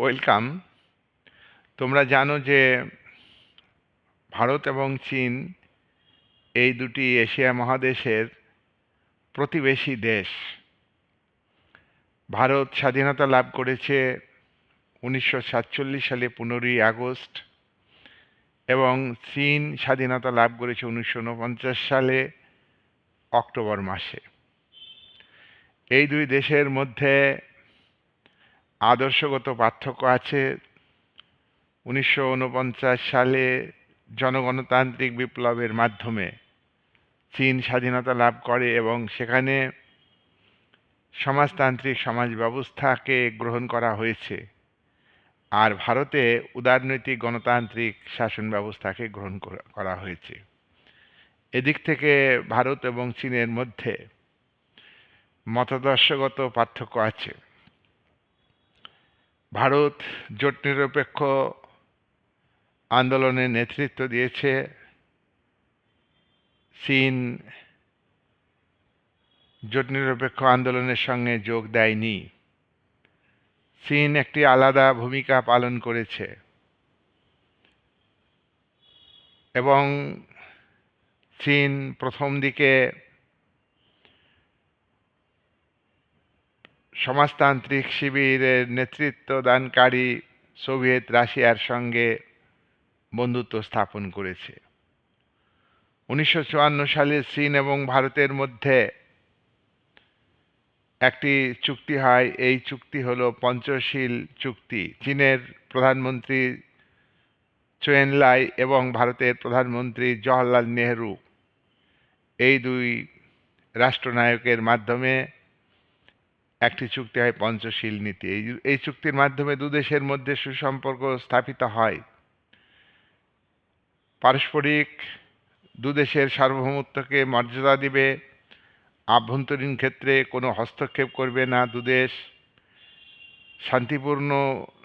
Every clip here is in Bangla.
ওয়েলকাম। তোমরা জানো যে ভারত এবং চীন এই দুটি এশিয়া মহাদেশের প্রতিবেশী দেশ। ভারত স্বাধীনতা লাভ করেছে উনিশশো সাতচল্লিশ সালে পনেরোই আগস্ট এবং চীন স্বাধীনতা লাভ করেছে উনিশশো উনপঞ্চাশ সালে অক্টোবর মাসে। এই দুই দেশের মধ্যে আদর্শগত পার্থক্য আছে। উনিশশো উনপঞ্চাশ সালে জনগণতান্ত্রিক বিপ্লবের মাধ্যমে চীন স্বাধীনতা লাভ করে এবং সেখানে সমাজতান্ত্রিক সমাজ ব্যবস্থাকে গ্রহণ করা হয়েছে। আর ভারতে উদারনৈতিক গণতান্ত্রিক শাসন ব্যবস্থাকে গ্রহণ করা- করা হয়েছে। এদিক থেকে ভারত এবং চীনের মধ্যে মতাদর্শগত পার্থক্য আছে। ভারত জোট নিরপেক্ষ আন্দোলনে নেতৃত্ব দিয়েছে চীন। জোট নিরপেক্ষ আন্দোলনের সঙ্গে যোগ দেয়নি। চীন একটি আলাদা ভূমিকা পালন করেছে এবং চীন প্রথম দিকে সমাজতান্ত্রিক শিবিরের নেতৃত্ব দানকারী সোভিয়েত রাশিয়ার সঙ্গে বন্ধুত্ব স্থাপন করেছে। উনিশশো চুয়ান্ন সালে চীন এবং ভারতের মধ্যে একটি চুক্তি হয়। এই চুক্তি হলো পঞ্চশীল চুক্তি। চীনের প্রধানমন্ত্রী চোয়েনলাই এবং ভারতের প্রধানমন্ত্রী জওহরলাল নেহরু এই দুই রাষ্ট্রনায়কের মাধ্যমে একটি চুক্তি হয় পঞ্চশীল নীতি। এই এই চুক্তির মাধ্যমে দু দেশের মধ্যে সুসম্পর্ক স্থাপিত হয়। পারস্পরিক দু দেশের সার্বভৌমত্বকে মর্যাদা দিবে। আভ্যন্তরীণ ক্ষেত্রে কোনো হস্তক্ষেপ করবে না দুদেশ শান্তিপূর্ণ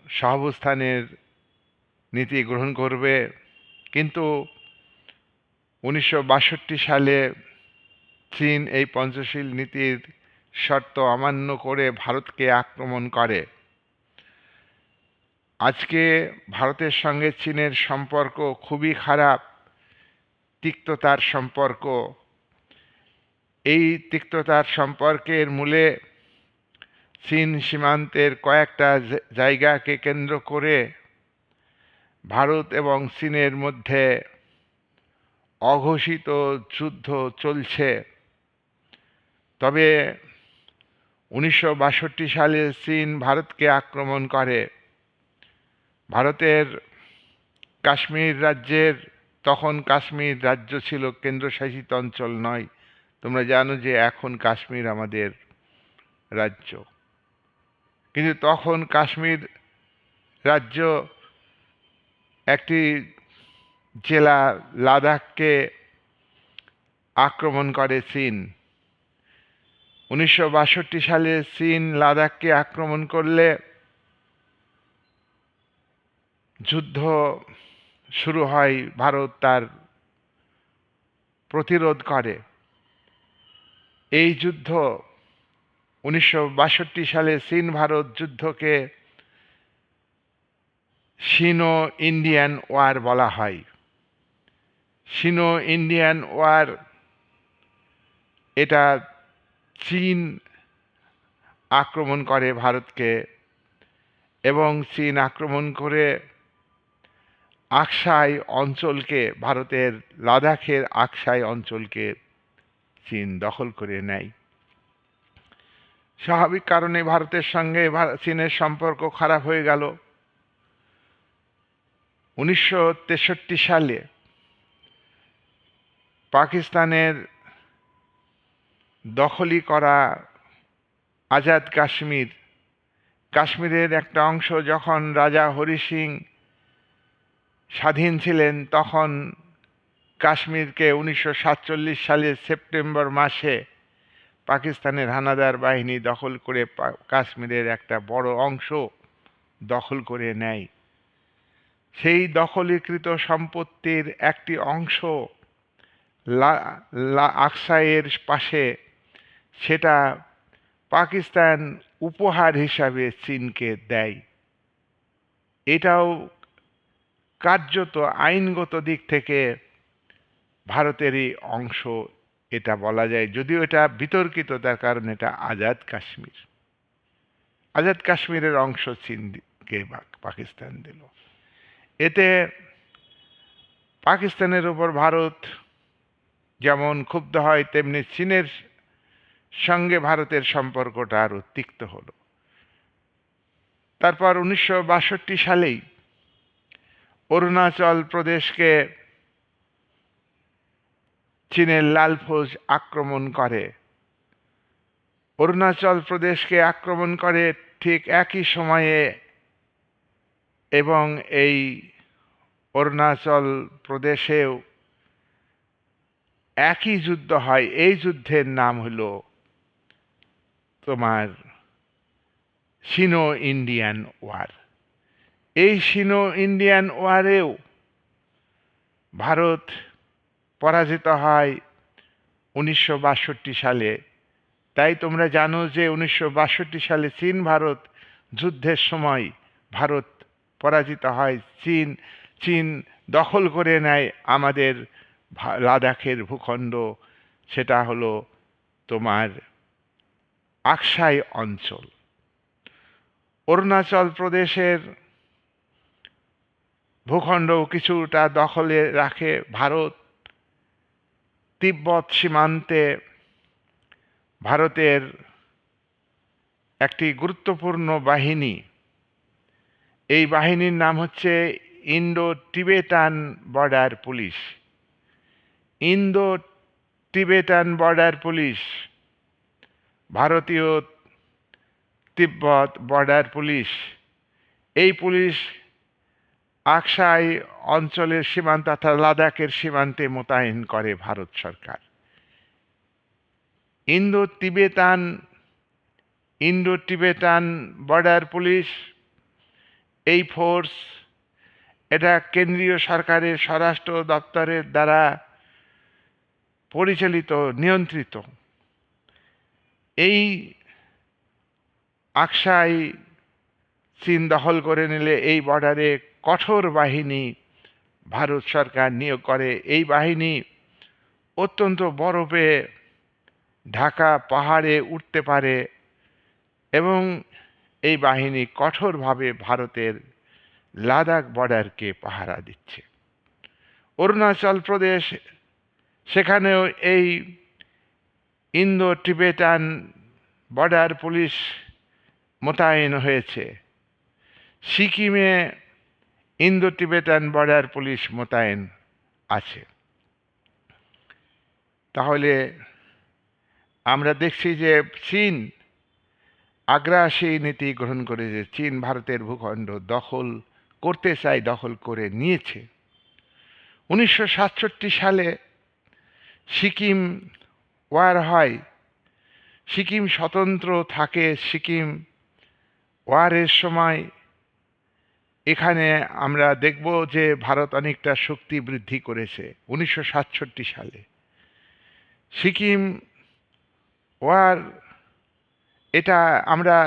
সহাবস্থানের নীতি গ্রহণ করবে। কিন্তু উনিশশো বাষট্টি সালে চীন এই পঞ্চশীল নীতির শর্ত অমান্য করে ভারতকে আক্রমণ করে। আজকে ভারতের সঙ্গে চীনের সম্পর্ক খুবই খারাপ, তিক্ততার সম্পর্ক। এই তিক্ততার সম্পর্কের মূলে চীন সীমান্তের কয়েকটা জায়গাকে কেন্দ্র করে ভারত এবং চীনের মধ্যে অঘোষিত যুদ্ধ চলছে। তবে উনিশশো বাষট্টি সালে চীন ভারতকে আক্রমণ করে। ভারতের কাশ্মীর রাজ্যের, তখন কাশ্মীর রাজ্য ছিল কেন্দ্রশাসিত অঞ্চল নয়। তোমরা জানো যে এখন কাশ্মীর আমাদের রাজ্য। কিন্তু তখন কাশ্মীর রাজ্য একটি জেলা, লাদাখকে আক্রমণ করে চীন। উনিশশো বাষট্টি সালে চীন লাদাখকে আক্রমণ করলে যুদ্ধ শুরু হয়, ভারত তার প্রতিরোধ করে। এই যুদ্ধ উনিশশো বাষট্টি সালে চীন ভারত যুদ্ধকে সিনো ইন্ডিয়ান ওয়ার বলা হয়। সিনো ইন্ডিয়ান ওয়ার, এটা চীন আক্রমণ করে ভারতকে এবং চীন আক্রমণ করে আকসাই অঞ্চলকে, ভারতের লাদাখের আকসাই অঞ্চলকে চীন দখল করে নেয়। স্বাভাবিক কারণে ভারতের সঙ্গে চীনের সম্পর্ক খারাপ হয়ে গেল। উনিশশো তেষট্টি সালে পাকিস্তানের দখলি করা আজাদ কাশ্মীর। কাশ্মীরের একটা অংশ যখন রাজা হরি সিং স্বাধীন ছিলেন, তখন কাশ্মীরকে উনিশশো সাতচল্লিশ সালের সেপ্টেম্বর মাসে পাকিস্তানের হানাদার বাহিনী দখল করে কাশ্মীরের একটা বড় অংশ দখল করে নেয়। সেই দখলীকৃত সম্পত্তির একটি অংশ লা, আকসাইয়ের পাশে সেটা পাকিস্তান উপহার হিসাবে চীনকে দেয়। এটাও কার্যত আইনগত দিক থেকে ভারতেরই অংশ, এটা বলা যায়। যদিও এটা বিতর্কিত, তার কারণ এটা আজাদ কাশ্মীর। আজাদ কাশ্মীরের অংশ চীনকে পাকিস্তান দিল। এতে পাকিস্তানের উপর ভারত যেমন ক্ষুব্ধ হয়, তেমনি চীনের সঙ্গে ভারতের সম্পর্কটা আরও তিক্ত হলো। তারপর উনিশশো বাষট্টি সালেই অরুণাচল প্রদেশকে চীনের লাল ফৌজ আক্রমণ করে। অরুণাচল প্রদেশকে আক্রমণ করে ঠিক একই সময়ে এবং এই অরুণাচল প্রদেশেও একই যুদ্ধ হয়। এই যুদ্ধের নাম হলো তোমার সিনো ইন্ডিয়ান ওয়ার এই সিনো ইন্ডিয়ান ওয়ারেও ভারত পরাজিত হয় উনিশশো বাষট্টি সালে। তাই তোমরা জানো যে উনিশশো বাষট্টি সালে চীন ভারত যুদ্ধের সময় ভারত পরাজিত হয়। চীন চীন দখল করে নেয় আমাদের লাদাখের ভূখণ্ড। সেটা হলো তোমার আকসাই অঞ্চল। অরুণাচল প্রদেশের ভূখণ্ড কিছুটা দখলে রাখে ভারত। তিব্বত সীমান্তে ভারতের একটি গুরুত্বপূর্ণ বাহিনী। এই বাহিনীর নাম হচ্ছে Indo Tibetan border police. Indo Tibetan border police ভারতীয় তিব্বত বর্ডার পুলিশ, এই পুলিশ আকসাই অঞ্চলের সীমান্ত অর্থাৎ লাদাখের সীমান্তে মোতায়েন করে ভারত সরকার। Indo Tibetan Indo Tibetan border police, এই ফোর্স, এটা কেন্দ্রীয় সরকারের স্বরাষ্ট্র দপ্তরের দ্বারা পরিচালিত, নিয়ন্ত্রিত। এই আকসাই চীন দখল করে নিলে এই বর্ডারে কঠোর বাহিনী ভারত সরকার নিয়োগ করে। এই বাহিনী অত্যন্ত বরফে ঢাকা পাহাড়ে উঠতে পারে এবং এই বাহিনী কঠোরভাবে ভারতের লাদাখ বর্ডারকে পাহারা দিচ্ছে। অরুণাচল প্রদেশ, সেখানেও এই ইন্দো টিবেটান বর্ডার পুলিশ মোতায়েন হয়েছে। সিকিমে ইন্দো টিবেটান বর্ডার পুলিশ মোতায়েন আছে। তাহলে আমরা দেখছি যে চীন আগ্রাসী নীতি গ্রহণ করেছে। চীন ভারতের ভূখণ্ড দখল করতে চাই দখল করে নিয়েছে। উনিশশো সাতষট্টি সালে সিকিম ওয়ার হয়। সিকিম স্বতন্ত্র থাকে সিকিম। ওয়ারের সময় এখানে আমরা দেখব যে ভারত অনেকটা শক্তি বৃদ্ধি করেছে উনিশশো সাতষট্টি সালে। সিকিম ওয়ার, এটা আমরা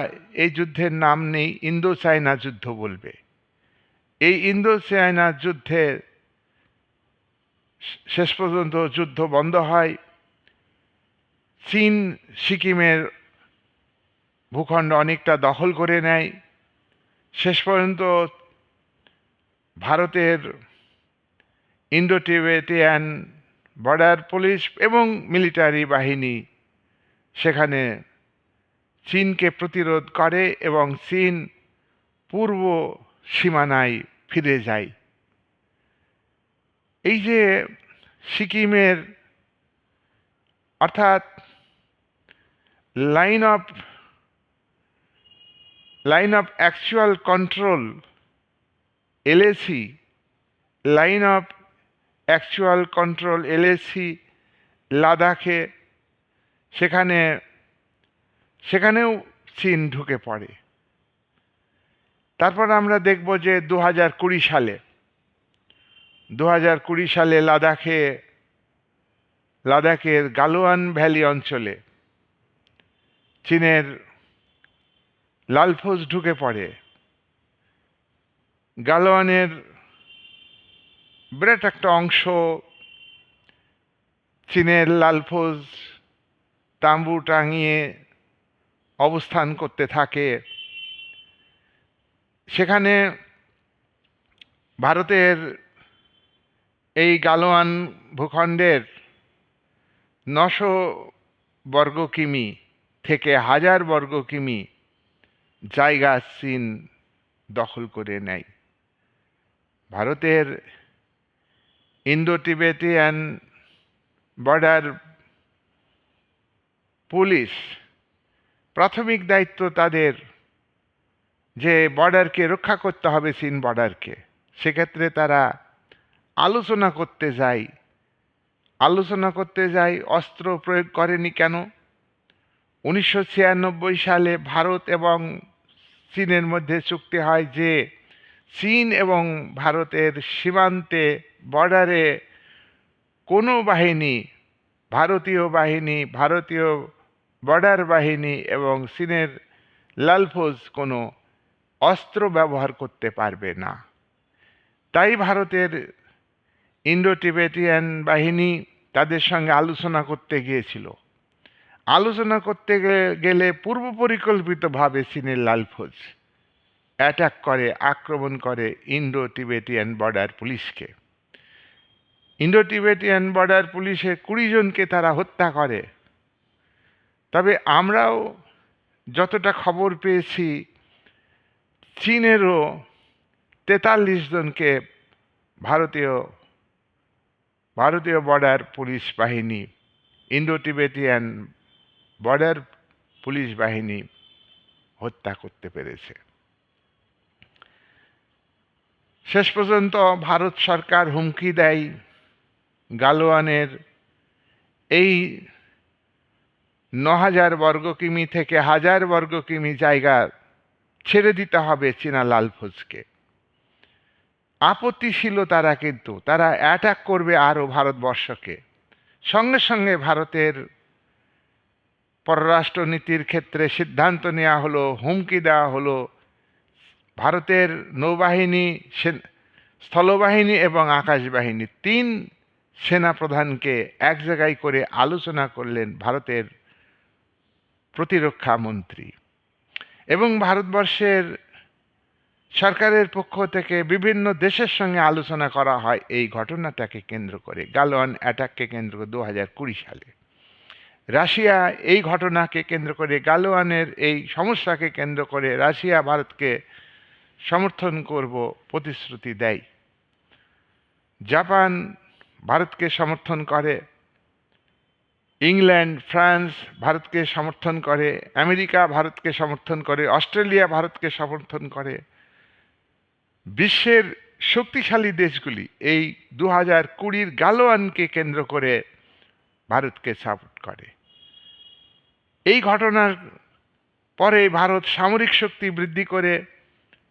এই যুদ্ধের নাম নেই ইন্দো চায়না যুদ্ধ বলবে। এই ইন্দো চায়না যুদ্ধে শেষ পর্যন্ত যুদ্ধ বন্ধ হয়। চীন, সিকিমের ভূখণ্ড অনেকটা দখল করে নেয়। শেষ পর্যন্ত ভারতের ইন্ডো টিবেটিয়ান বর্ডার পুলিশ এবং মিলিটারি বাহিনী সেখানে চীনকে প্রতিরোধ করে এবং চীন পূর্ব সীমানায় ফিরে যায়। এই যে সিকিমের অর্থাৎ line of line of actual control LAC line of actual control LAC লাদাখে, সেখানে, সেখানেও চীন ঢুকে পড়ে। তারপর আমরা দেখব যে দু হাজার কুড়ি সালে দু হাজার কুড়ি সালে লাদাখে লাদাখের গালোয়ান ভ্যালি অঞ্চলে চীনের লালফৌজ ঢুকে পড়ে। গালোয়ানের বিরাট একটা অংশ চীনের লালফোজ তাঁবু টাঙিয়ে অবস্থান করতে থাকে। সেখানে ভারতের এই গালোয়ান ভূখণ্ডের নশো বর্গ কিমি থেকে হাজার বর্গ কিমি জায়গা চীন দখল করে নেয়। ভারতের ইন্দো টিবেটিয়ান বর্ডার পুলিশ প্রাথমিক দায়িত্ব তাদের যে বর্ডারকে রক্ষা করতে হবে চীন বর্ডারকে। সেক্ষেত্রে তারা আলোচনা করতে যায় আলোচনা করতে যায় অস্ত্র প্রয়োগ করেনি কেন? উনিশশো ছিয়ানব্বই সালে ভারত এবং চীনের মধ্যে চুক্তি হয় যে, চীন এবং ভারতের সীমান্তে বর্ডারে কোনো বাহিনী, ভারতীয় বাহিনী, ভারতীয় বর্ডার বাহিনী এবং চীনের লালফোজ কোনো অস্ত্র ব্যবহার করতে পারবে না। তাই ভারতের ইন্ডো টিবেটিয়ান বাহিনী তাদের সঙ্গে আলোচনা করতে গিয়েছিল। আলোচনা করতে গেলে পূর্ব পরিকল্পিতভাবে চীনের লালফোজ অ্যাটাক করে, আক্রমণ করে ইন্ডো টিবেটিয়ান বর্ডার পুলিশকে। ইন্ডো টিবেটিয়ান বর্ডার পুলিশের কুড়ি জনকে তারা হত্যা করে। তবে আমরাও যতটা খবর পেয়েছি, চীনেরও তেতাল্লিশ জনকে ভারতীয় ভারতীয় বর্ডার পুলিশ বাহিনী ইন্ডো টিবেটিয়ান বর্ডার পুলিশ বাহিনী হত্যা করতে পেরেছে। শেষ পর্যন্ত ভারত সরকার হুমকি দেয় গালোয়ানের এই ন হাজার বর্গ কিমি থেকে হাজার বর্গ কিমি জায়গা ছেড়ে দিতে হবে চীনা লালফোজকে। আপত্তি ছিল তারা কিন্তু, তারা অ্যাটাক করবে আরও ভারতবর্ষকে। সঙ্গে সঙ্গে ভারতের পররাষ্ট্রনীতির ক্ষেত্রে সিদ্ধান্ত নেওয়া হলো, হুমকি দেওয়া হলো। ভারতের নৌবাহিনী স্থলবাহিনী এবং আকাশবাহিনী তিন সেনাপ্রধানকে এক জায়গায় করে আলোচনা করলেন ভারতের প্রতিরক্ষা মন্ত্রী। এবং ভারতবর্ষের সরকারের পক্ষ থেকে বিভিন্ন দেশের সঙ্গে আলোচনা করা হয়। এই ঘটনাটাকে কেন্দ্র করে গালোয়ান অ্যাটাককে কেন্দ্র করে দু হাজার কুড়ি সালে। রাশিয়া এই ঘটনাকে কেন্দ্র করে গালোয়ানের এই সমস্যাকে কেন্দ্র করে রাশিয়া ভারতকে সমর্থন করব, প্রতিশ্রুতি দেয়। জাপান ভারতকে সমর্থন করে। ইংল্যান্ড, ফ্রান্স ভারতকে সমর্থন করে। আমেরিকা ভারতকে সমর্থন করে। অস্ট্রেলিয়া ভারতকে সমর্থন করে। বিশ্বের শক্তিশালী দেশগুলি এই দু হাজার কুড়ির গালোয়ানকে কেন্দ্র করে ভারতকে সাপোর্ট করে। এই ঘটনার পরে ভারত সামরিক শক্তি বৃদ্ধি করে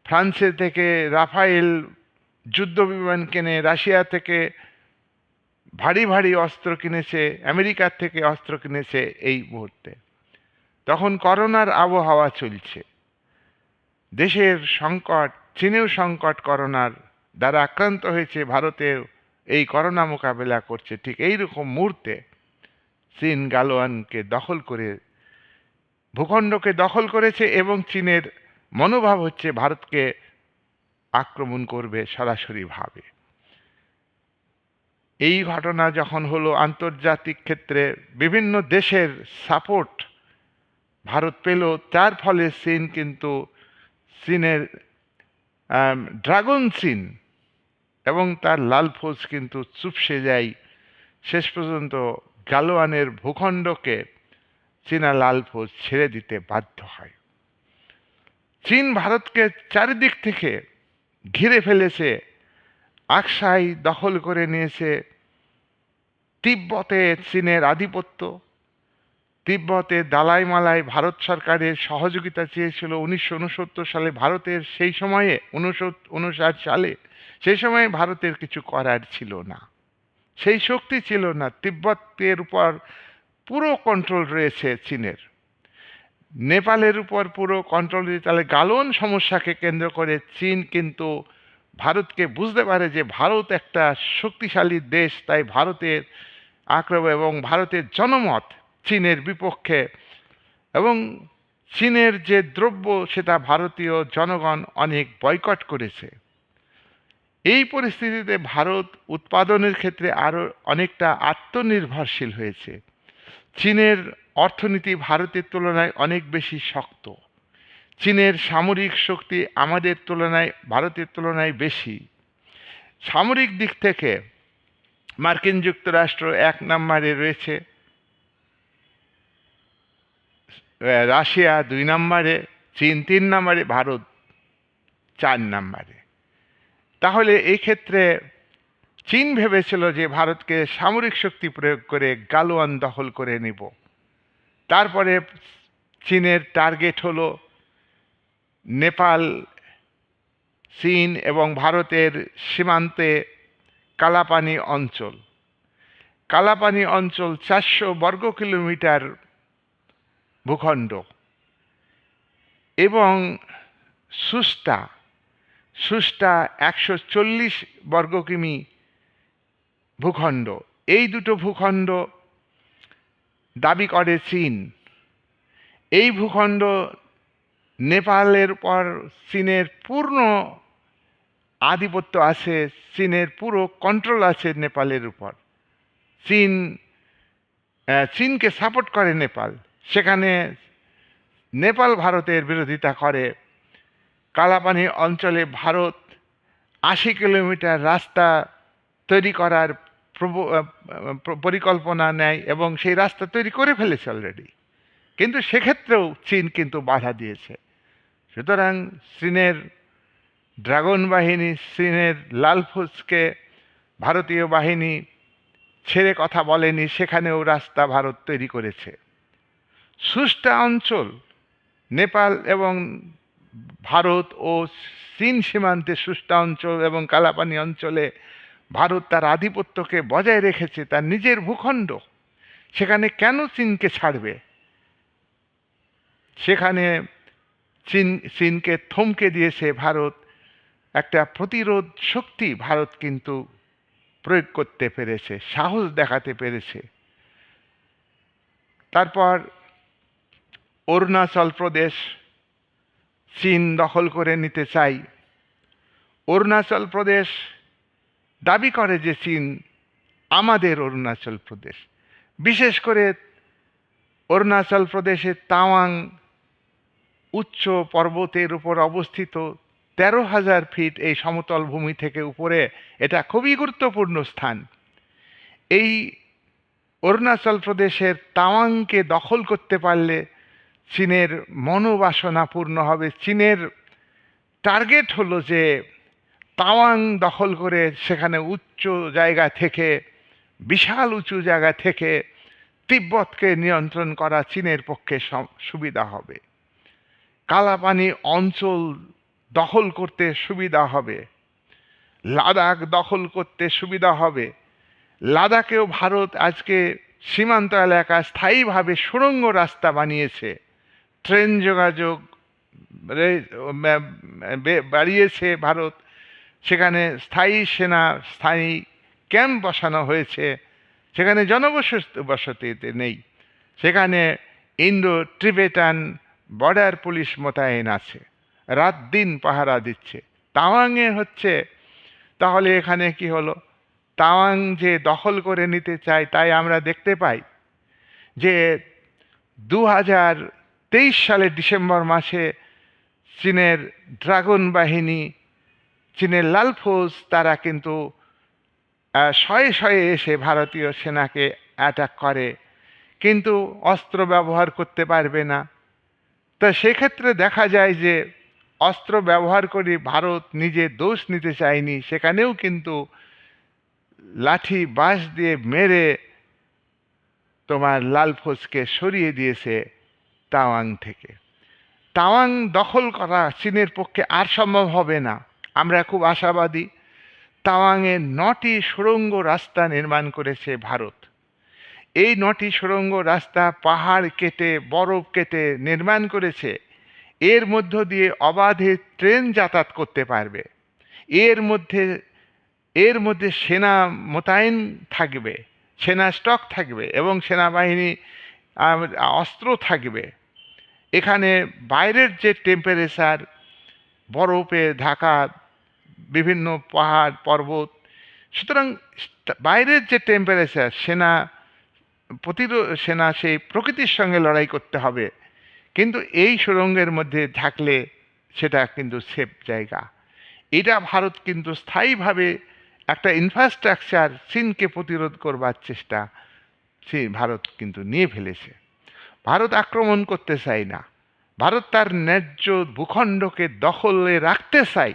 ফ্রান্সের থেকে রাফায়েল যুদ্ধ বিমান কেনে রাশিয়া থেকে ভারী ভারী অস্ত্র কিনেছে, আমেরিকার থেকে অস্ত্র কিনেছে এই মুহূর্তে। তখন করোনার আবহাওয়া চলছে। দেশের সংকট চীনেও সংকট করোনার দ্বারা আক্রান্ত হয়েছে, ভারতেও এই করোনা মোকাবেলা করছে। ঠিক এই রকম মুহূর্তে চীন গালোয়ানকে দখল করে, ভূখণ্ডকে দখল করেছে এবং চীনের মনোভাব হচ্ছে ভারতকে আক্রমণ করবে সরাসরিভাবে এই ঘটনা যখন হলো আন্তর্জাতিক ক্ষেত্রে বিভিন্ন দেশের সাপোর্ট ভারত পেল, তার ফলে চীন কিন্তু চীনের ড্রাগন চীন এবং তার লাল ফৌজ কিন্তু চুপসে যায়। শেষ পর্যন্ত গালোয়ানের ভূখণ্ডকে চীনা লাল ফৌজ ছেড়ে দিতে বাধ্য হয়। চীন ভারতকে চারিদিক থেকে ঘিরে ফেলেছে, আকসাই দখল করে নিয়েছে। তিব্বতে চীনের আধিপত্য তিব্বতে দালাই মালাই ভারত সরকারের সহযোগিতা চেয়েছিল উনিশশো উনসত্তর সালে ভারতের সেই সময়ে উনষাট সালে, সেই সময়ে ভারতের কিছু করার ছিল না। সেই শক্তি ছিল না, তিব্বতের উপর পুরো কন্ট্রোল রয়েছে চীনের। নেপালের উপর পুরো কন্ট্রোল তাহলে গালন সমস্যাকে কেন্দ্র করে চীন কিন্তু ভারতকে বুঝতে পারে যে ভারত একটা শক্তিশালী দেশ, তাই ভারতের আক্রমণ এবং ভারতের জনমত চীনের বিপক্ষে। এবং চীনের যে দ্রব্য, সেটা ভারতীয় জনগণ অনেক বয়কট করেছে। এই পরিস্থিতিতে ভারত উৎপাদনের ক্ষেত্রে আরও অনেকটা আত্মনির্ভরশীল হয়েছে। চীনের অর্থনীতি ভারতের তুলনায় অনেক বেশি শক্ত। চীনের সামরিক শক্তি আমাদের তুলনায়, ভারতের তুলনায় বেশি। সামরিক দিক থেকে মার্কিন যুক্তরাষ্ট্র এক নম্বরে রয়েছে। রাশিয়া দুই নম্বরে, চীন তিন নম্বরে, ভারত চার নম্বরে। তাহলে এই ক্ষেত্রে চীন ভেবেছিল যে ভারতকে সামরিক শক্তি প্রয়োগ করে গালোয়ান দখল করে নিব। তারপরে চীনের টার্গেট হলো নেপাল, চীন এবং ভারতের সীমান্তে কালাপানি অঞ্চল। কালাপানি অঞ্চল চারশো বর্গ কিলোমিটার ভূখণ্ড। এবং সুস্টা সুস্টা একশো চল্লিশ বর্গ কিমি ভূখণ্ড। এই দুটো ভূখণ্ড দাবি করে চীন। এই ভূখণ্ড নেপালের পর চীনের পূর্ণ আধিপত্য আছে, চীনের পুরো কন্ট্রোল আছে নেপালের উপর। চীন চীনকে সাপোর্ট করে নেপাল। সেখানে নেপাল ভারতের বিরোধিতা করে। কালাপানি অঞ্চলে ভারত আশি কিলোমিটার রাস্তা তৈরি করার পরিকল্পনা নেয় এবং সেই রাস্তা তৈরি করে ফেলেছে অলরেডি কিন্তু সেক্ষেত্রেও চীন কিন্তু বাধা দিয়েছে। সুতরাং চীনের ড্রাগন বাহিনী, চীনের লালফুজকে ভারতীয় বাহিনী ছেড়ে কথা বলেনি, সেখানেও রাস্তা ভারত তৈরি করেছে। সুষ্টা অঞ্চল, নেপাল এবং ভারত ও চীন সীমান্তে সুষ্টা অঞ্চল এবং কালাপানি অঞ্চলে ভারত তার আধিপত্যকে বজায় রেখেছে, তার নিজের ভূখণ্ড। সেখানে কেন চীনকে ছাড়বে? সেখানে চীন, চীনকে থমকে দিয়েছে ভারত। একটা প্রতিরোধ শক্তি ভারত কিন্তু প্রয়োগ করতে পেরেছে, সাহস দেখাতে পেরেছে। তারপর অরুণাচল প্রদেশ চীন দখল করে নিতে চাই। অরুণাচল প্রদেশ দাবি করে যে চীন আমাদের অরুণাচল প্রদেশ। বিশেষ করে অরুণাচল প্রদেশের তাওয়াং উচ্চ পর্বতের উপর অবস্থিত তেরো হাজার ফিট এই সমতল ভূমি থেকে উপরে এটা খুবই গুরুত্বপূর্ণ স্থান। এই অরুণাচল প্রদেশের তাওয়াংকে দখল করতে পারলে চীনের মনোবাসনা পূর্ণ হবে। চীনের টার্গেট হলো যে তাওয়াং দখল করে সেখানে উচ্চ জায়গা থেকে, বিশাল উঁচু জায়গা থেকে তিব্বতকে নিয়ন্ত্রণ করা চীনের পক্ষে সুবিধা হবে। কালাপানি অঞ্চল দখল করতে সুবিধা হবে। লাদাখ দখল করতে সুবিধা হবে। লাদাখেও ভারত আজকে সীমান্ত এলাকা স্থায়ীভাবে সুড়ঙ্গ রাস্তা বানিয়েছে। ট্রেন যোগাযোগ বাড়িয়েছে ভারত। সেখানে স্থায়ী সেনা, স্থায়ী ক্যাম্প বসানো হয়েছে। সেখানে জনবসতি বসতিতে নেই। সেখানে ইন্ডো টিবেটান বর্ডার পুলিশ মোতায়েন আছে। রাত দিন পাহারা দিচ্ছে। তাওয়াংয়ে হচ্ছে। তাহলে এখানে কি হলো? তাওয়াং যে দখল করে নিতে চায়, তাই আমরা দেখতে পাই যে দু হাজার তেইশ সালের ডিসেম্বর মাসে চীনের ড্রাগন বাহিনী, চীনের লাল ফৌজ, তারা কিন্তু শয়ে শয়ে এসে ভারতীয় সেনাকে অ্যাটাক করে। কিন্তু অস্ত্র ব্যবহার করতে পারবে না। তা সেক্ষেত্রে দেখা যায় যে, অস্ত্র ব্যবহার করে ভারত নিজে দোষ নিতে চায়নি। সেখানেও কিন্তু লাঠি, বাঁশ দিয়ে মেরে তোমার লাল ফৌজকে সরিয়ে দিয়েছে। তাওয়াং থেকে। তাওয়াং দখল করা চীনের পক্ষে আর সম্ভব হবে না। আমরা খুব আশাবাদী। তাওয়াংয়ে নটি সুড়ঙ্গ রাস্তা নির্মাণ করেছে ভারত। এই নটি সুড়ঙ্গ রাস্তা পাহাড় কেটে, বরফ কেটে নির্মাণ করেছে। এর মধ্য দিয়ে অবাধে ট্রেন যাতায়াত করতে পারবে। এর মধ্যে এর মধ্যে সেনা মোতায়েন থাকবে, সেনা স্টক থাকবে এবং সেনাবাহিনী অস্ত্র থাকবে। এখানে বাইরের যে টেম্পারেচার বরফে ঢাকা, বিভিন্ন পাহাড়, পর্বত, সুতরাং বাইরের যে টেম্পারেচার সেনা প্রতিরোধ সেনা সেই প্রকৃতির সঙ্গে লড়াই করতে হবে। কিন্তু এই সুড়ঙ্গের মধ্যে থাকলে সেটা কিন্তু সেফ জায়গা। এটা ভারত কিন্তু স্থায়ীভাবে একটা ইনফ্রাস্ট্রাকচার চীনকে প্রতিরোধ করবার চেষ্টা সে ভারত কিন্তু নিয়ে ফেলেছে। ভারত আক্রমণ করতে চায় না। ভারত তার ন্যায্য ভূখণ্ডকে দখলে রাখতে চায়।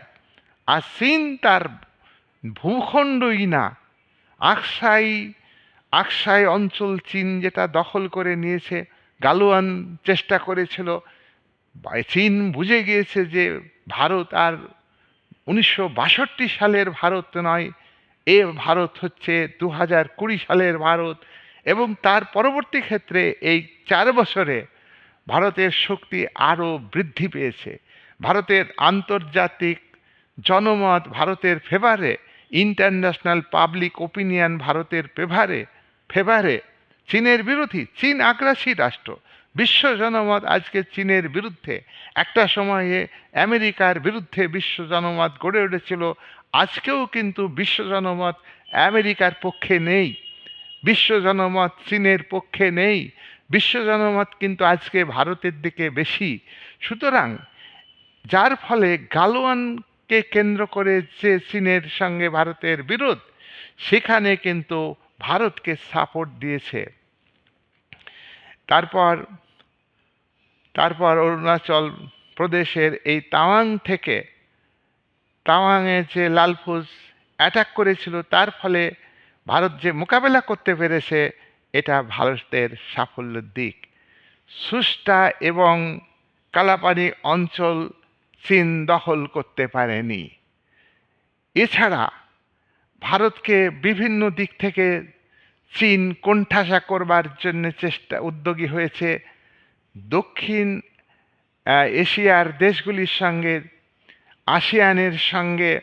আর চীন তার ভূখণ্ডই না। আকসাই আকসাই অঞ্চল চীন যেটা দখল করে নিয়েছে, গালওয়ান চেষ্টা করেছিল। চীন বুঝে গিয়েছে যে ভারত আর উনিশশো বাষট্টি সালের ভারত নয়, এ ভারত হচ্ছে দু হাজার কুড়ি সালের ভারত। এবং তার পরবর্তী ক্ষেত্রে এই চার বছরে ভারতের শক্তি আরও বৃদ্ধি পেয়েছে। ভারতের আন্তর্জাতিক জনমত ভারতের ফেভারে ইন্টারন্যাশনাল পাবলিক ওপিনিয়ন ভারতের ফেভারে ফেভারে চীনের বিরোধী, চীন আগ্রাসী রাষ্ট্র। বিশ্ব জনমত আজকে চীনের বিরুদ্ধে। একটা সময়ে আমেরিকার বিরুদ্ধে বিশ্ব জনমত গড়ে উঠেছিল। আজকেও কিন্তু বিশ্ব জনমত আমেরিকার পক্ষে নেই। বিশ্ব জনমত চীনের পক্ষে নেই, বিশ্ব জনমত কিন্তু আজকে ভারতের দিকে বেশি। সুতরাং যার ফলে গালোয়ানকে কেন্দ্র করে যে চীনের সঙ্গে ভারতের বিরোধ, সেখানে কিন্তু ভারতকে সাপোর্ট দিয়েছে। তারপর তারপর অরুণাচল প্রদেশের এই তাওয়াং থেকে, তাওয়াংয়ে যে লালফুজ অ্যাটাক করেছিল, তার ফলে ভারত যে মোকাবেলা করতে পেরেছে, এটা ভারতের সাফল্যের দিক। সুষ্টা এবং কালাপানি অঞ্চল চীন দখল করতে পারেনি। এছাড়া ভারতকে বিভিন্ন দিক থেকে চীন কোণঠাসা করবার জন্য চেষ্টা, উদ্যোগী হয়েছে। দক্ষিণ এশিয়ার দেশগুলির সঙ্গে আসিয়ানের সঙ্গে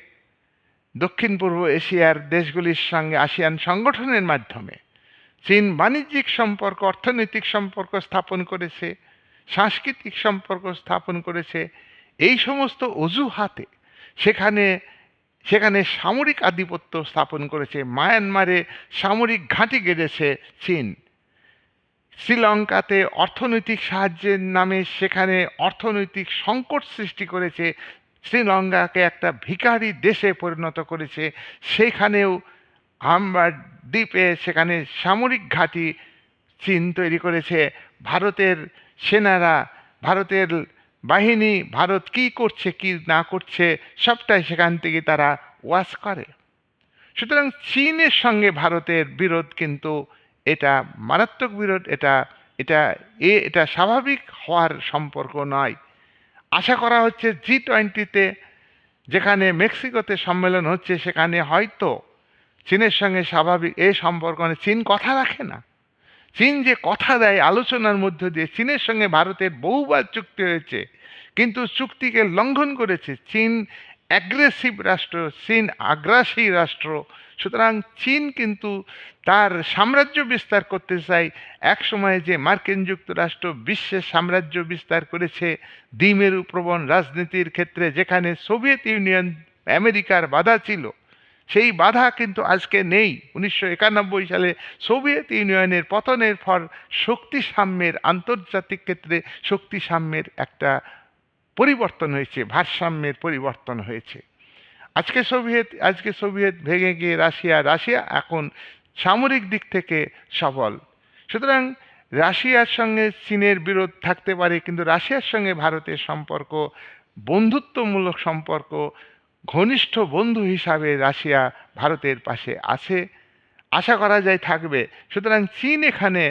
দক্ষিণ পূর্ব এশিয়ার দেশগুলির সঙ্গে আসিয়ান সংগঠনের মাধ্যমে চীন বাণিজ্যিক সম্পর্ক, অর্থনৈতিক সম্পর্ক স্থাপন করেছে, সাংস্কৃতিক সম্পর্ক স্থাপন করেছে। এই সমস্ত অজুহাতে সেখানে সেখানে সামরিক আধিপত্য স্থাপন করেছে। মায়ানমারে সামরিক ঘাঁটি গেড়েছে চীন। শ্রীলঙ্কাতে অর্থনৈতিক সাহায্যের নামে সেখানে অর্থনৈতিক সংকট সৃষ্টি করেছে শ্রীলঙ্কাকে একটা ভিখারি দেশে পরিণত করেছে সেখানেও হামবার দ্বীপে সেখানে সামরিক ঘাঁটি চীন তৈরি করেছে। ভারতের সেনারা, ভারতের বাহিনী, ভারত কি করছে, কি না করছে, সবটাই সেখান থেকে তারা ওয়াশ করে। সুতরাং চীনের সঙ্গে ভারতের বিরোধ কিন্তু এটা মারাত্মক বিরোধ, এটা এটা, এ, এটা স্বাভাবিক হওয়ার সম্পর্ক নয়। আশা করা হচ্ছে জি টোয়েন্টিতে যেখানে মেক্সিকোতে সম্মেলন হচ্ছে, সেখানে হয়তো চীনের সঙ্গে স্বাভাবিক এই সম্পর্ক। চীন কথা রাখে না চীন যে কথা দেয় আলোচনার মধ্য দিয়ে, চীনের সঙ্গে ভারতের বহুবার চুক্তি হয়েছে, কিন্তু চুক্তিকে লঙ্ঘন করেছে চীন অ্যাগ্রেসিভ রাষ্ট্র, চীন আগ্রাসী রাষ্ট্র সুতরাং চীন কিন্তু তার সাম্রাজ্য বিস্তার করতে চায়। এক সময়ে যে মার্কিন যুক্তরাষ্ট্র বিশ্বের সাম্রাজ্য বিস্তার করেছে, দ্বিমেরু প্রবণ রাজনীতির ক্ষেত্রে যেখানে সোভিয়েত ইউনিয়ন আমেরিকার বাধা ছিল, সেই বাধা কিন্তু আজকে নেই। উনিশশো একানব্বই সালে সোভিয়েত ইউনিয়নের পতনের পর শক্তি সাম্যের আন্তর্জাতিক ক্ষেত্রে শক্তি সাম্যের একটা পরিবর্তন হয়েছে, ভারসাম্যের পরিবর্তন হয়েছে। আজকে সোভিয়েত আজকে সোভিয়েত ভেঙে গিয়ে রাশিয়া রাশিয়া এখন সামরিক দিক থেকে সফল। সুতরাং রাশিয়ার সঙ্গে চীনের বিরোধ থাকতে পারে, কিন্তু রাশিয়ার সঙ্গে ভারতের সম্পর্ক, বন্ধুত্বমূলক সম্পর্ক, ঘনিষ্ঠ বন্ধু হিসাবে রাশিয়া ভারতের পাশে আছে, আশা করা যায় থাকবে। সুতরাং চীন এখানে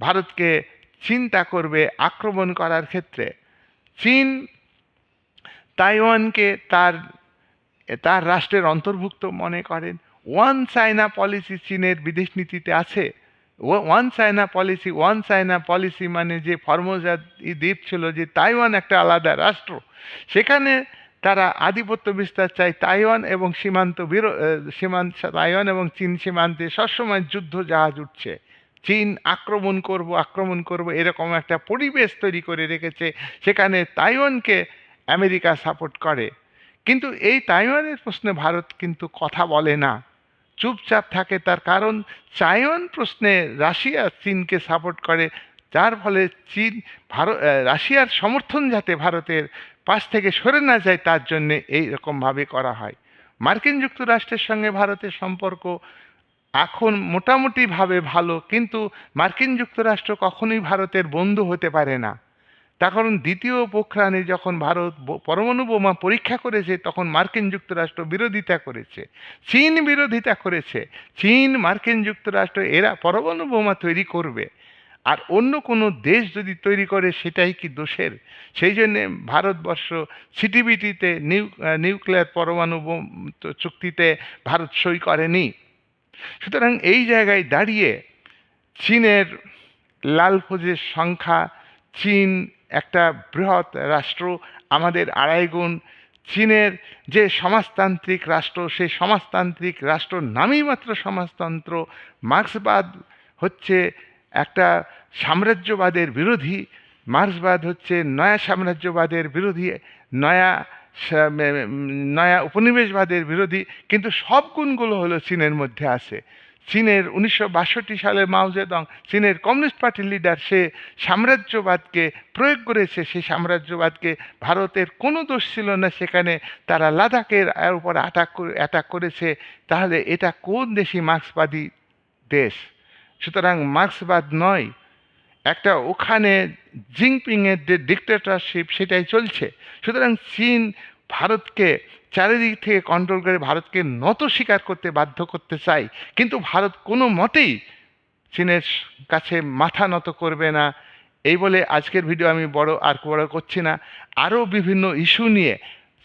ভারতকে চিন্তা করবে আক্রমণ করার ক্ষেত্রে। চীন তাইওয়ানকে তার তার রাষ্ট্রের অন্তর্ভুক্ত মনে করেন। ওয়ান চায়না পলিসি চীনের বিদেশ নীতিতে আছে। One China policy, one China policy মানে যে ফর্মোজা দ্বীপ ছিল যে তাইওয়ান একটা আলাদা রাষ্ট্র। সেখানে তারা আধিপত্য বিস্তার চায় তাইওয়ান এবং সীমান্ত বিরো সীমান্ত তাইওয়ান এবং চীন সীমান্তে সবসময় যুদ্ধ জাহাজ উঠছে। চীন আক্রমণ করব আক্রমণ করব এরকম একটা পরিবেশ তৈরি করে রেখেছে। সেখানে তাইওয়ানকে আমেরিকা সাপোর্ট করে। কিন্তু এই তাইওয়ানের প্রশ্নে ভারত কিন্তু কথা বলে না। চুপচাপ থাকে তার কারণ তাইওয়ান প্রশ্নে রাশিয়া চীনকে সাপোর্ট করে, যার ফলে চীন ভারত রাশিয়ার সমর্থন যাতে ভারতের পাশ থেকে সরে না যায় তার জন্যে এই রকমভাবে করা হয়। মার্কিন যুক্তরাষ্ট্রের সঙ্গে ভারতের সম্পর্ক এখন মোটামুটিভাবে ভালো, কিন্তু মার্কিন যুক্তরাষ্ট্র কখনোই ভারতের বন্ধু হতে পারে না। কারণ দ্বিতীয় পোখরানে যখন ভারত পরমাণু বোমা পরীক্ষা করেছে, তখন মার্কিন যুক্তরাষ্ট্র বিরোধিতা করেছে। চীন বিরোধিতা করেছে। চীন, মার্কিন যুক্তরাষ্ট্র, এরা পরমাণু বোমা তৈরি করবে। আর অন্য কোনো দেশ যদি তৈরি করে, সেটাই কি দোষের? সেই জন্যে ভারতবর্ষ সিটিবিটিতে নিউ নিউক্লিয়ার পরমাণু চুক্তিতে ভারত সই করেনি। সুতরাং এই জায়গায় দাঁড়িয়ে চীনের লাল ফৌজের সংখ্যা, চীন একটা বৃহৎ রাষ্ট্র, আমাদের আড়াই গুণ চীনের যে সমাজতান্ত্রিক রাষ্ট্র, সেই সমাজতান্ত্রিক রাষ্ট্র নামই মাত্র সমাজতন্ত্র। মার্ক্সবাদ হচ্ছে একটা সাম্রাজ্যবাদের বিরোধী, মার্ক্সবাদ হচ্ছে নয়া সাম্রাজ্যবাদের বিরোধী, নয়া নয়া উপনিবেশবাদের বিরোধী, কিন্তু সব গুণগুলো হলো চীনের মধ্যে আছে। চীনের উনিশশো বাষট্টি সালে মাও জেদং চীনের কমিউনিস্ট পার্টির লিডার, সে সাম্রাজ্যবাদকে প্রয়োগ করেছে সেই সাম্রাজ্যবাদকে ভারতের কোনো দোষ ছিল না, সেখানে তারা লাদাখের উপর অ্যাটাক অ্যাটাক করেছে। তাহলে এটা কোন দেশি মার্ক্সবাদী দেশ? সুতরাং মার্ক্সবাদ নয়, একটা ওখানে জিনপিংয়ের যে ডিক্টেটরশিপ সেটাই চলছে। সুতরাং চীন ভারতকে, চারিদিক থেকে কন্ট্রোল করে ভারতকে নত স্বীকার করতে বাধ্য করতে চাই কিন্তু ভারত কোনো মতেই চীনের কাছে মাথা নত করবে না। এই বলে আজকের ভিডিও আমি বড় আর বড় করছি না। আরও বিভিন্ন ইস্যু নিয়ে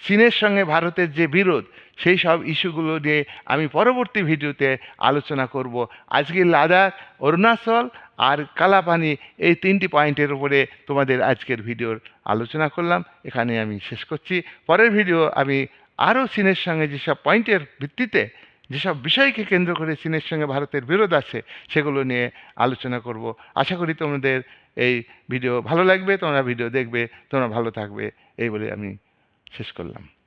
চীনের সঙ্গে ভারতের যে বিরোধ, সেই সব ইস্যুগুলো নিয়ে আমি পরবর্তী ভিডিওতে আলোচনা করব। আজকে লাদাখ, অরুণাচল আর কালাপানি এই তিনটি পয়েন্টের উপরে তোমাদের আজকের ভিডিওর আলোচনা করলাম। এখানে আমি শেষ করছি। পরের ভিডিও আমি আরও চীনের সঙ্গে যেসব পয়েন্টের ভিত্তিতে যেসব বিষয়কে কেন্দ্র করে চীনের সঙ্গে ভারতের বিরোধ আছে, সেগুলো নিয়ে আলোচনা করব। আশা করি তোমাদের এই ভিডিও ভালো লাগবে, তোমরা ভিডিও দেখবে, তোমরা ভালো থাকবে, এই বলে আমি শেষ করলাম